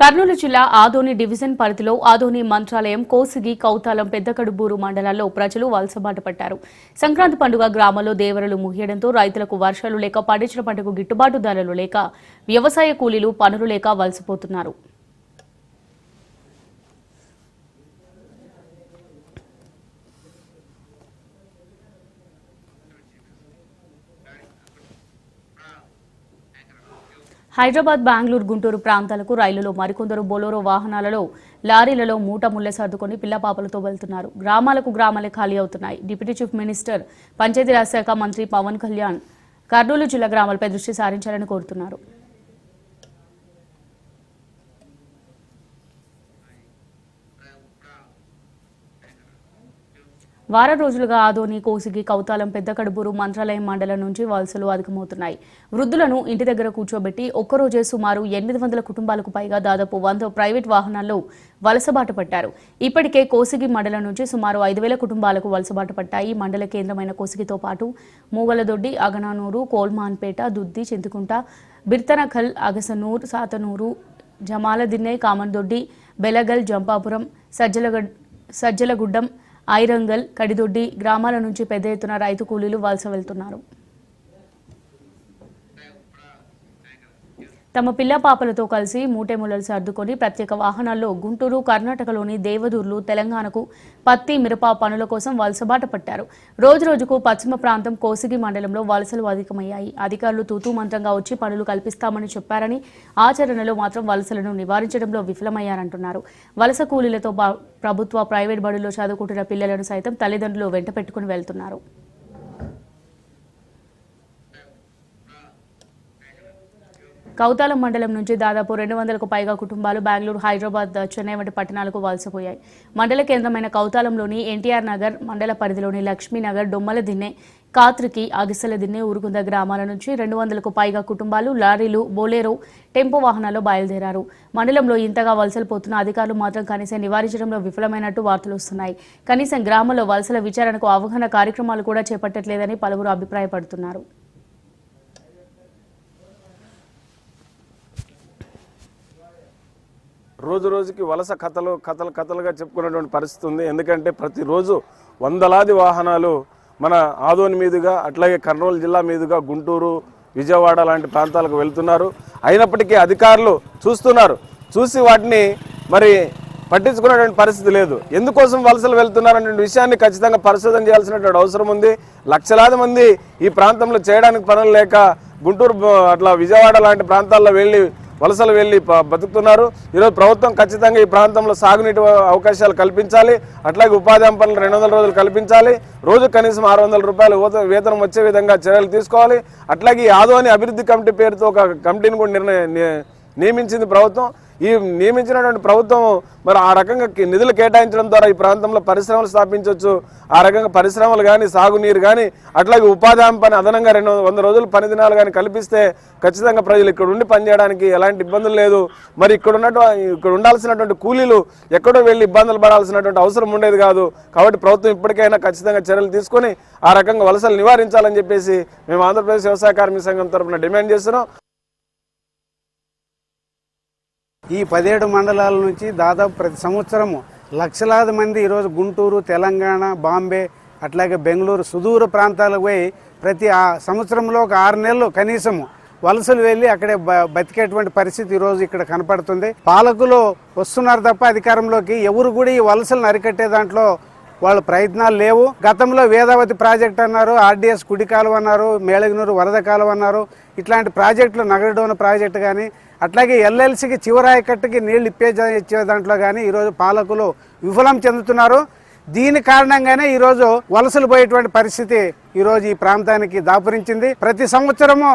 కర్నూలు జిల్లా ఆదోని డివిజన్ పరిధిలో ఆదోని మంత్రాలయం కోసిగి కౌతాలం పెద్దకడుబూరు మండలాల్లో ప్రజలు వలసబాట పట్టారు. సంక్రాంతి పండుగ గ్రామంలో దేవరలు ముగియడంతో రైతులకు వర్షాలు లేక పండించిన పంటకు గిట్టుబాటు ధరలు లేక వ్యవసాయ కూలీలు పనులు లేక వలసపోతున్నారు. హైదరాబాద్ బెంగళూరు గుంటూరు ప్రాంతాలకు రైలులో మరికొందరు బొలోరో వాహనాలలో లారీలలో మూట ముళ్ళ సర్దుకొని పిల్లపాపలతో వెళ్తున్నారు. గ్రామాలకు గ్రామాలే ఖాళీ అవుతున్నాయి. డిప్యూటీ చీఫ్ మినిస్టర్ పంచాయతీరాజ్ శాఖ మంత్రి పవన్ కళ్యాణ్ కర్నూలు జిల్లా గ్రామాలపై దృష్టి సారించాలని కోరుతున్నారు. వారం రోజులుగా ఆదోని కోసిగి కౌతాలం పెద్ద కడుబూరు మంత్రాలయం మండలం నుంచి వలసలు అధికమవుతున్నాయి. వృద్ధులను ఇంటి దగ్గర కూర్చోబెట్టి ఒక్కరోజే సుమారు ఎనిమిది వందల కుటుంబాలకు పైగా దాదాపు వంద ప్రైవేట్ వాహనాల్లో వలసబాటు పట్టారు. ఇప్పటికే కోసిగి మండలం నుంచి సుమారు ఐదు వేల కుటుంబాలకు వలసబాటు పట్టాయి. మండల కేంద్రమైన కోసిగితో పాటు మూవలదొడ్డి అగనానూరు కోల్మాన్పేట దుద్ది చింతకుంట బిర్తనఖల్ అగసనూర్ సాతనూరు జమాలదిన్నె కామన్దొడ్డి బెలగల్ జంపాపురం సజ్జలగడ్ సజ్జలగుడ్డం ఐరంగల్ కడిదొడ్డి గ్రామాల నుంచి పెద్ద ఎత్తున రైతు కూలీలు వలస వెళ్తున్నారు. తమ పిల్ల పాపలతో కలిసి మూటెములలు సర్దుకొని ప్రత్యేక వాహనాల్లో గుంటూరు కర్ణాటకలోని దేవదూర్లు తెలంగాణకు పత్తి మిరప పనుల కోసం వలసబాట పట్టారు. రోజు రోజుకు పశ్చిమ ప్రాంతం కోసిగి మండలంలో వలసలు అధికమయ్యాయి. అధికారులు తూతూ మంత్రంగా వచ్చి పనులు కల్పిస్తామని చెప్పారని ఆచరణలో మాత్రం వలసలను నివారించడంలో విఫలమయ్యారంటున్నారు. వలస కూలీలతో పా- ప్రభుత్వ ప్రైవేట్ బడుల్లో చదువుకుంటున్న పిల్లలను సైతం తల్లిదండ్రులు వెంట పెట్టుకుని వెళ్తున్నారు. కౌతాలం మండలం నుంచి దాదాపు రెండు వందలకు పైగా కుటుంబాలు బెంగళూరు హైదరాబాద్ చెన్నై వంటి పట్టణాలకు వలసపోయాయి. మండల కేంద్రమైన కౌతాలంలోని ఎన్టీఆర్ నగర్ మండల పరిధిలోని లక్ష్మీనగర్ డొమ్మల దిన్నె కాత్రికి అగిసల దిన్నె ఊరుకుంద గ్రామాల నుంచి రెండు వందలకు పైగా కుటుంబాలు లారీలు బోలేరో టెంపో వాహనాల్లో బయలుదేరారు. మండలంలో ఇంతగా వలసలు పోతున్న అధికారులు మాత్రం కనీసం నివారించడంలో విఫలమైనట్టు వార్తలు వస్తున్నాయి. కనీసం గ్రామంలో వలసల విచారణకు అవగాహన కార్యక్రమాలు కూడా చేపట్టట్లేదని పలువురు అభిప్రాయపడుతున్నారు. రోజు రోజుకి వలస కథలు కథలు కథలుగా చెప్పుకునేటువంటి పరిస్థితి ఉంది. ఎందుకంటే ప్రతిరోజు వందలాది వాహనాలు మన ఆదోని మీదుగా అట్లాగే కర్నూలు జిల్లా మీదుగా గుంటూరు విజయవాడ లాంటి ప్రాంతాలకు వెళ్తున్నారు. అయినప్పటికీ అధికారులు చూస్తున్నారు. చూసి వాటిని మరి పట్టించుకునేటువంటి పరిస్థితి లేదు. ఎందుకోసం వలసలు వెళ్తున్నారనే విషయాన్ని ఖచ్చితంగా పరిశోధన చేయాల్సినటువంటి అవసరం ఉంది. లక్షలాది మంది ఈ ప్రాంతంలో చేయడానికి పనులు లేక గుంటూరు అట్లా విజయవాడ లాంటి ప్రాంతాల్లో వెళ్ళి వలసలు వెళ్ళి బతుకుతున్నారు. ఈరోజు ప్రభుత్వం ఖచ్చితంగా ఈ ప్రాంతంలో సాగునీటి అవకాశాలు కల్పించాలి. అట్లాగే ఉపాధి హామీ పనులు రెండు వందల రోజులు కల్పించాలి. రోజు కనీసం ఆరు వందల రూపాయలు వేతనం వచ్చే విధంగా చర్యలు తీసుకోవాలి. అట్లాగే ఈ ఆదోని అభివృద్ధి కమిటీ పేరుతో ఒక కమిటీని కూడా నిర్ణయ నియమించింది ప్రభుత్వం. ఈ నియమించినటువంటి ప్రభుత్వం మరి ఆ రకంగా నిధులు కేటాయించడం ద్వారా ఈ ప్రాంతంలో పరిశ్రమలు స్థాపించవచ్చు. ఆ రకంగా పరిశ్రమలు కానీ సాగునీరు కానీ అట్లాగే ఉపాధి హామీ పని అదనంగా రెండు వంద రోజులు పని దినాలు కానీ కల్పిస్తే ఖచ్చితంగా ప్రజలు ఇక్కడ ఉండి పనిచేయడానికి ఎలాంటి ఇబ్బందులు లేదు. మరి ఇక్కడ ఉన్నటువంటి ఇక్కడ ఉండాల్సినటువంటి కూలీలు ఎక్కడో వెళ్ళి ఇబ్బందులు పడాల్సినటువంటి అవసరం ఉండేది కాదు. కాబట్టి ప్రభుత్వం ఇప్పటికైనా ఖచ్చితంగా చర్యలు తీసుకొని ఆ రకంగా వలసలు నివారించాలని చెప్పేసి మేము ఆంధ్రప్రదేశ్ వ్యవసాయ కార్మిక సంఘం తరఫున డిమాండ్ చేస్తున్నాం. ఈ పదిహేడు మండలాల నుంచి దాదాపు ప్రతి సంవత్సరము లక్షలాది మంది ఈరోజు గుంటూరు తెలంగాణ బాంబే అట్లాగే బెంగళూరు సుదూర ప్రాంతాలకు పోయి ప్రతి ఆ సంవత్సరంలో ఒక ఆరు నెలలు కనీసము వలసలు వెళ్ళి అక్కడే బ- బతికేటువంటి పరిస్థితి ఈరోజు ఇక్కడ కనపడుతుంది. పాలకులు వస్తున్నారు తప్ప అధికారంలోకి ఎవరు కూడా ఈ వలసలను అరికట్టే దాంట్లో వాళ్ళ ప్రయత్నాలు లేవు. గతంలో వేదావతి ప్రాజెక్ట్ అన్నారు ఆర్డీఎస్ కుడి కాలువ అన్నారు మేళగినూరు వరద కాలువ అన్నారు. ఇట్లాంటి ప్రాజెక్టులు నగరడోన ప్రాజెక్టు కానీ అట్లాగే ఎల్ఎల్సికి చివరాయకట్టుకి నీళ్ళు ఇప్పే ఇచ్చే దాంట్లో కానీ ఈరోజు పాలకులు విఫలం చెందుతున్నారు. దీని కారణంగానే ఈరోజు వలసలు పోయేటువంటి పరిస్థితి ఈరోజు ఈ ప్రాంతానికి దాపురించింది. ప్రతి సంవత్సరము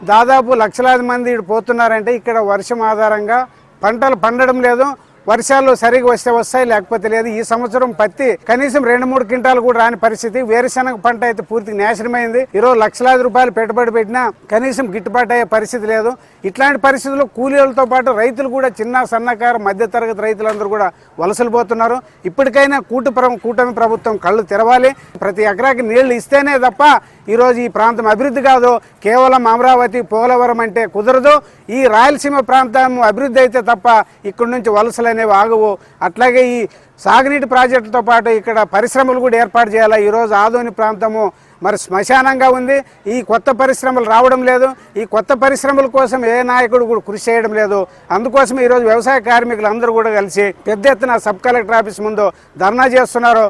దాదాపు లక్షలాది మంది పోతున్నారంటే ఇక్కడ వర్షం ఆధారంగా పంటలు పండడం లేదు. వర్షాలు సరిగా వస్తే వస్తాయి లేకపోతే లేదు. ఈ సంవత్సరం పత్తి కనీసం రెండు మూడు క్వింటాలు కూడా రాని పరిస్థితి. వేరుశనగ పంట అయితే పూర్తిగా నాశనమైంది. ఈరోజు లక్షలాది రూపాయలు పెట్టుబడి పెట్టినా కనీసం గిట్టుబాటు అయ్యే పరిస్థితి లేదు. ఇట్లాంటి పరిస్థితుల్లో కూలీలతో పాటు రైతులు కూడా చిన్న సన్నకారు మధ్యతరగతి రైతులందరూ కూడా వలసలు పోతున్నారు. ఇప్పటికైనా కూటమి కూటమి ప్రభుత్వం కళ్ళు తెరవాలి. ప్రతి ఎకరాకి నీళ్ళు ఇస్తేనే తప్ప ఈరోజు ఈ ప్రాంతం అభివృద్ధి కాదు కేవలం అమరావతి పోలవరం అంటే కుదరదు. ఈ రాయలసీమ ప్రాంతం అభివృద్ధి అయితే తప్ప ఇక్కడి నుంచి వలసలు అనేవి ఆగవు. అట్లాగే ఈ సాగునీటి ప్రాజెక్టులతో పాటు ఇక్కడ పరిశ్రమలు కూడా ఏర్పాటు చేయాలి. ఈరోజు ఆదోని ప్రాంతము మరి శ్మశానంగా ఉంది. ఈ కొత్త పరిశ్రమలు రావడం లేదు. ఈ కొత్త పరిశ్రమల కోసం ఏ నాయకుడు కూడా కృషి చేయడం లేదు. అందుకోసం ఈరోజు వ్యవసాయ కార్మికులు అందరూ కూడా కలిసి పెద్ద ఎత్తున సబ్ కలెక్టర్ ఆఫీస్ ముందు ధర్నా చేస్తున్నారు.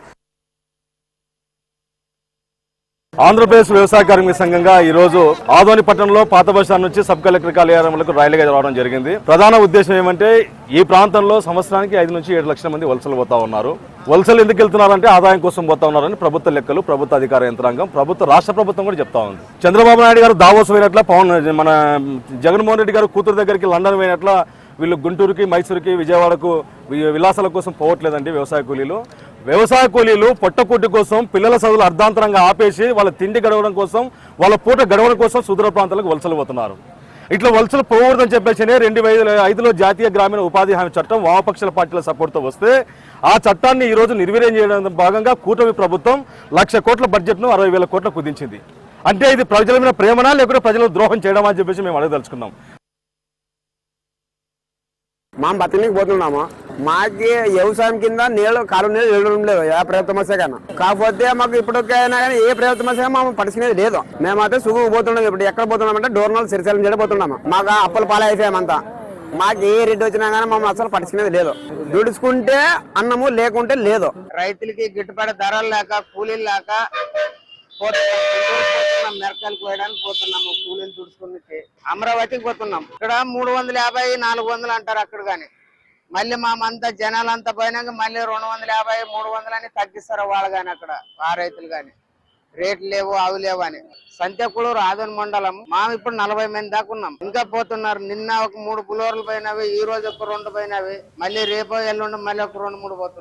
ఆంధ్రప్రదేశ్ వ్యవసాయ కార్మిక సంఘంగా ఈ రోజు ఆదోనిపట్నంలో పాత బస్టాండ్ నుంచి సబ్ కలెక్టర్ కార్యాలయంలో ర్యాలీగా రావడం జరిగింది. ప్రధాన ఉద్దేశం ఏమంటే ఈ ప్రాంతంలో సంవత్సరానికి ఐదు నుంచి ఏడు లక్షల మంది వలసలు పోతా ఉన్నారు. వలసలు ఎందుకు వెళ్తున్నారంటే ఆదాయం కోసం పోతా ఉన్నారని ప్రభుత్వ లెక్కలు ప్రభుత్వ అధికార యంత్రాంగం ప్రభుత్వ రాష్ట్ర ప్రభుత్వం కూడా చెప్తా ఉంది. చంద్రబాబు నాయుడు గారు దావోస్ పోయినట్ల పవన్ మన జగన్మోహన్ రెడ్డి గారు కూతురు దగ్గరికి లండన్ పోయినట్ల వీళ్ళు గుంటూరుకి మైసూరుకి విజయవాడకు విలాసాల కోసం పోవట్లేదండి వ్యవసాయ కూలీలు. వ్యవసాయ కూలీలు పొట్టకూటి కోసం పిల్లల చదువులు అర్ధాంతరంగా ఆపేసి వాళ్ళ తిండి గడవడం కోసం వాళ్ళ పూట గడవడం కోసం సుదూర ప్రాంతాలకు వలసలు పోతున్నారు. ఇట్లా వలసలు పోకూడదని చెప్పేసి రెండు వేల ఐదులో జాతీయ గ్రామీణ ఉపాధి హామీ చట్టం వామపక్షాల పార్టీల సపోర్ట్తో వస్తే ఆ చట్టాన్ని ఈరోజు నిర్వీర్యం చేయడం భాగంగా కూటమి ప్రభుత్వం లక్ష కోట్ల బడ్జెట్ను అరవై వేల కోట్ల కుదించింది. అంటే ఇది ప్రజల మీద ప్రేమనా లేకుంటే ప్రజలకు ద్రోహం చేయడమా అని చెప్పేసి మేము అడగదలుచుకున్నాం. మనం బతకనికి పోతున్నామా? మాకి వ్యవసాయం కింద నీళ్ళు కాలు నీళ్ళు వెళ్ళడం లేదు ఏ ప్రభుత్వ సమస్య కన్నా కాకపోతే మాకు ఇప్పటికైనా కానీ ఏ ప్రభుత్వ సమస్య మేము పడిచినది లేదు. మేమైతే సుగు పోతున్నాం ఇప్పుడు. ఎక్కడ పోతున్నాం అంటే డోర్నల్ సిరిసలం చేయడం పోతున్నాము. మాకు అప్పుల పాలు మాకు ఏ రెడ్డి వచ్చినా కానీ మమ్మల్ని అసలు పడిచినది లేదు. దుడుచుకుంటే అన్నము లేకుంటే లేదు. రైతులకి గిట్టుబాటు ధరలు లేక కూలీలు లేక పోతున్నాం. మెరకాయలు కోయడానికి పోతున్నాము. కూలీలు దుడుచుకుని అమరావతికి పోతున్నాం. ఇక్కడ మూడు వందల యాభై నాలుగు వందలు అంటారు అక్కడ కానీ మళ్ళీ మా అంతా జనాలంతా పోయినాక మళ్ళీ రెండు వందల యాభై మూడు వందలు అని తగ్గిస్తారు వాళ్ళు కానీ అక్కడ ఆ రైతులు కానీ రేట్లు లేవు అవి లేవు అని. సంత్యకుళూరు ఆదోని మండలం మా ఇప్పుడు నలభై మంది దాకా ఉన్నాం. ఇంకా పోతున్నారు. నిన్న ఒక మూడు పులోర్లు పోయినవి ఈ రోజు ఒక రెండు పోయినవి. మళ్ళీ రేపు ఎల్లుండి మళ్ళీ ఒక రెండు మూడు పోతున్నారు.